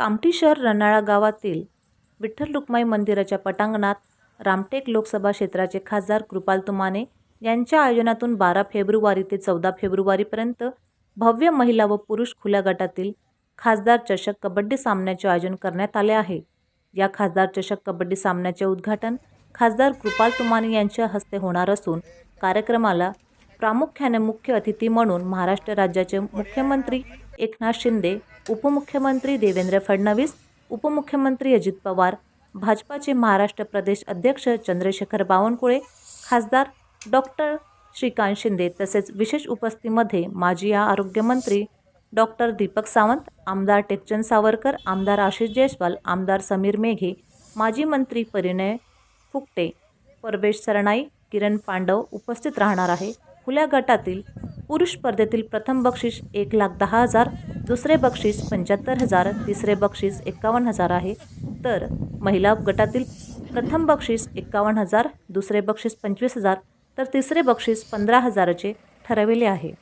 कामठी शहर रनाळा गावातील विठ्ठल रुक्माई मंदिराच्या पटांगणात रामटेक लोकसभा क्षेत्राचे खासदार कृपाल तुमाने यांच्या आयोजनातून बारा फेब्रुवारी ते चौदा फेब्रुवारीपर्यंत भव्य महिला व पुरुष खुल्या गटातील खासदार चषक कबड्डी सामन्याचे आयोजन करण्यात आले आहे. या खासदार चषक कबड्डी सामन्याचे उद्घाटन खासदार कृपाल तुमाने यांच्या हस्ते होणार असून कार्यक्रमाला प्रामुख्याने मुख्य अतिथी म्हणून महाराष्ट्र राज्याचे मुख्यमंत्री एकनाथ शिंदे उपमुख्यमंत्री देवेंद्र फडणवीस उपमुख्यमंत्री अजित पवार भाजपाचे महाराष्ट्र प्रदेश अध्यक्ष चंद्रशेखर बावनकुळे खासदार डॉक्टर श्रीकांत शिंदे तसेच विशेष उपस्थितीमध्ये माजी आरोग्यमंत्री डॉक्टर दीपक सावंत आमदार टेकचंद सावरकर आमदार आशिष जयस्वाल आमदार समीर मेघे माजी मंत्री परिणय फुकटे परवेश सरनाई किरण पांडव उपस्थित राहणार आहे. खुल्या गटातील पुरुष स्पर्धेतील प्रथम बक्षीस एक लाख दहा हजार दुसरे बक्षीस पंच्याहत्तर हजार तिसरे बक्षीस एकावन्न हजार आहे. तर महिला गटातील प्रथम बक्षीस एकावन्न हजार दुसरे बक्षीस पंचवीस हजार तर तिसरे बक्षीस पंधरा हजाराचे ठरविले आहे.